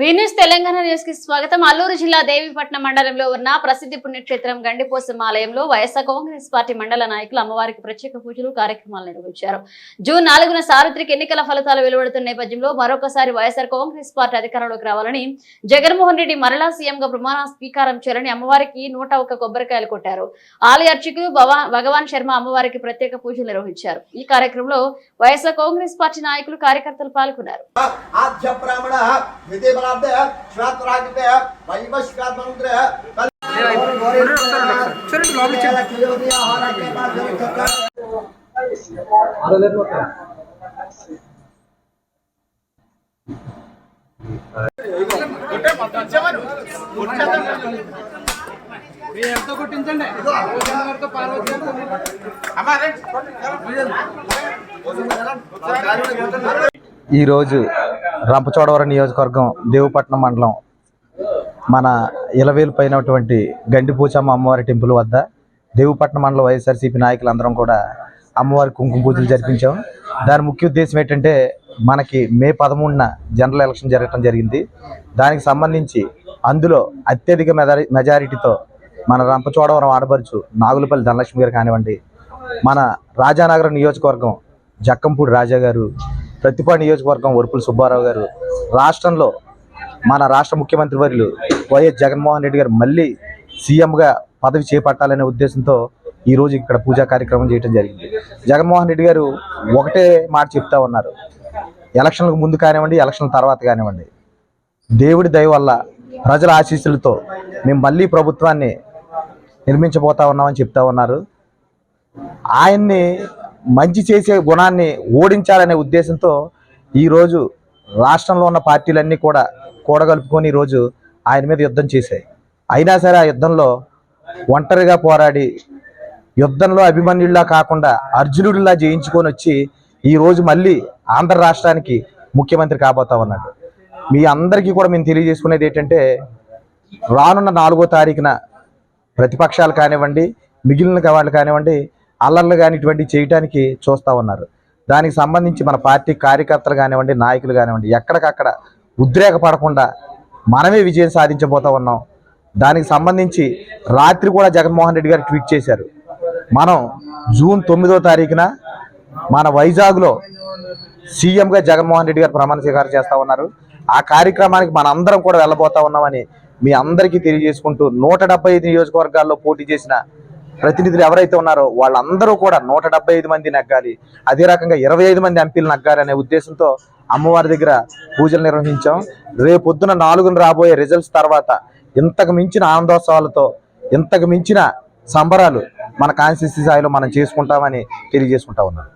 వీన్యూస్ తెలంగాణ న్యూస్కి స్వాగతం. అల్లూరు జిల్లా దేవీపట్నం మండలంలో ఉన్న ప్రసిద్ధి పుణ్యక్షేత్రం గండిపోసం ఆలయంలో వైఎస్ఆర్ కాంగ్రెస్ పార్టీ మండల నాయకులు అమ్మవారికి ప్రత్యేక పూజలు కార్యక్రమాలు నిర్వహించారు. జూన్ నాలుగున సార్వత్రిక ఎన్నికల ఫలితాలు వెలువడుతున్న నేపథ్యంలో మరొకసారి వైఎస్ఆర్ కాంగ్రెస్ పార్టీ అధికారంలోకి రావాలని జగన్మోహన్ రెడ్డి మరలా సీఎంగా ప్రమాణ స్వీకారం చేయాలని అమ్మవారికి నూట ఒక కొబ్బరికాయలు కొట్టారు. ఆలయ అర్చకులు భగవాన్ శర్మ అమ్మవారికి ప్రత్యేక పూజలు నిర్వహించారు. ఈ కార్యక్రమంలో వైఎస్ఆర్ కాంగ్రెస్ పార్టీ నాయకులు కార్యకర్తలు పాల్గొన్నారు. శ్వేతార్థ శ్వేతరాగితే వైవశ్వేత మంత్రే ఎంతో కొట్టించండి ఈరోజు రంపచోడవరం నియోజకవర్గం దేవుపట్నం మండలం మన ఇలవేలు పైనటువంటి గండిపూచమ్మ అమ్మవారి టెంపుల్ వద్ద దేవుపట్నం మండలం వైఎస్ఆర్సీపీ నాయకులందరం కూడా అమ్మవారి కుంకుమ పూజలు జరిపించాం. దాని ముఖ్య ఉద్దేశం ఏంటంటే మనకి మే పదమూడున జనరల్ ఎలక్షన్ జరగటం జరిగింది. దానికి సంబంధించి అందులో అత్యధిక మెజారి మెజారిటీతో మన రంపచోడవరం ఆడపరుచు నాగులపల్లి ధనలక్ష్మి గారు కానివ్వండి మన రాజానగరం నియోజకవర్గం జక్కంపూడి రాజా గారు ప్రతిపాడు నియోజకవర్గం వరుపుల సుబ్బారావు గారు రాష్ట్రంలో మన రాష్ట్ర ముఖ్యమంత్రి వర్యులు వైఎస్ జగన్మోహన్ రెడ్డి గారు మళ్ళీ సీఎంగా పదవి చేపట్టాలనే ఉద్దేశంతో ఈరోజు ఇక్కడ పూజా కార్యక్రమం చేయడం జరిగింది. జగన్మోహన్ రెడ్డి గారు ఒకటే మాట చెప్తా ఉన్నారు. ఎలక్షన్లకు ముందు కానివ్వండి ఎలక్షన్ తర్వాత కానివ్వండి. దేవుడి దయ వల్ల ప్రజల ఆశీస్సులతో మేము మళ్ళీ ప్రభుత్వాన్ని నిర్మించబోతా ఉన్నామని చెప్తా ఉన్నారు. ఆయన్ని మంచి చేసే గుణాన్ని ఓడించాలనే ఉద్దేశంతో ఈరోజు రాష్ట్రంలో ఉన్న పార్టీలన్నీ కూడా కూడగలుపుకొని ఈరోజు ఆయన మీద యుద్ధం చేశాయి. అయినా సరే ఆ యుద్ధంలో ఒంటరిగా పోరాడి యుద్ధంలో అభిమన్యుల్లా కాకుండా అర్జునుడిలా జయించుకొని వచ్చి ఈరోజు మళ్ళీ ఆంధ్ర రాష్ట్రానికి ముఖ్యమంత్రి కాబోతా ఉన్నాడు. మీ అందరికీ కూడా మేము తెలియజేసుకునేది ఏంటంటే రానున్న నాలుగో తారీఖున ప్రతిపక్షాలు కానివ్వండి మిగిలిన వాళ్ళు కానివ్వండి అల్లర్లు కానిటువంటి చేయటానికి చూస్తూ ఉన్నారు. దానికి సంబంధించి మన పార్టీ కార్యకర్తలు కానివ్వండి నాయకులు కానివ్వండి ఎక్కడికక్కడ ఉద్రేకపడకుండా మనమే విజయం సాధించబోతా ఉన్నాం. దానికి సంబంధించి రాత్రి కూడా జగన్మోహన్ రెడ్డి గారు ట్వీట్ చేశారు. మనం జూన్ తొమ్మిదో తారీఖున మన వైజాగ్లో సీఎంగా జగన్మోహన్ రెడ్డి గారు ప్రమాణ స్వీకారం చేస్తూ ఉన్నారు. ఆ కార్యక్రమానికి మన అందరం కూడా వెళ్ళబోతా ఉన్నామని మీ అందరికీ తెలియజేసుకుంటూ నూట డెబ్బై ఐదు నియోజకవర్గాల్లో పోటీ చేసిన ప్రతినిధులు ఎవరైతే ఉన్నారో వాళ్ళందరూ కూడా నూట డెబ్బై ఐదు మంది నగ్గాలి. అదే రకంగా ఇరవై ఐదు మంది ఎంపీలు నగ్గాలి అనే ఉద్దేశంతో అమ్మవారి దగ్గర పూజలు నిర్వహించాం. రేపొద్దున నాలుగున రాబోయే రిజల్ట్స్ తర్వాత ఇంతకు మించిన ఆనందోత్సవాలతో ఇంతకు మించిన సంబరాలు మన కాన్స్టిట్యూన్సీ స్థాయిలో మనం చేసుకుంటామని తెలియజేసుకుంటా ఉన్నాం